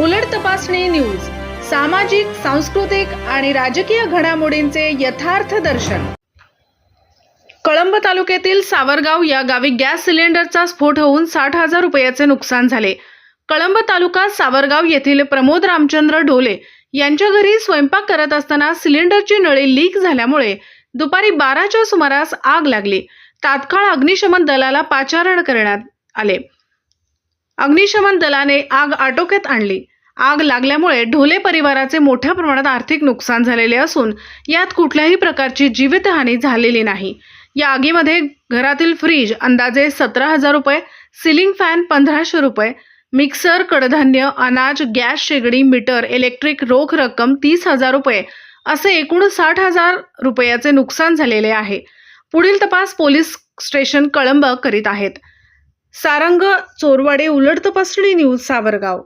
उलट तपासणी न्यूज सामाजिक सांस्कृतिक आणि राजकीय घडामोडींचे यथार्थ दर्शन. कळंब तालुक्यातील सावरगाव या गावी गॅस सिलेंडरचा स्फोट होऊन साठ हजार रुपयाचे नुकसान झाले. कळंब तालुका सावरगाव येथील प्रमोद रामचंद्र ढोले यांच्या घरी स्वयंपाक करत असताना सिलेंडरची नळी लीक झाल्यामुळे दुपारी बाराच्या सुमारास आग लागली. तात्काळ अग्निशमन दलाला पाचारण करण्यात आले. अग्निशमन दलाने आग आटोक्यात आणली. आग लागल्यामुळे ढोले परिवाराचे मोठ्या प्रमाणात आर्थिक नुकसान झालेले असून यात कुठल्याही प्रकारची जीवितहानी झालेली नाही. या आगीमध्ये घरातील फ्रीज अंदाजे सतरा हजार रुपये सिलिंग फॅन पंधराशे रुपये मिक्सर कडधान्य अनाज गॅस शेगडी मीटर इलेक्ट्रिक रोख रक्कम तीस हजार रुपये असे एकूण साठ हजार रुपयाचे नुकसान झालेले आहे. पुढील तपास पोलीस स्टेशन कळंब करीत आहेत. सारंग चोरवाडे उलट तपासणी न्यूज सावरगाव.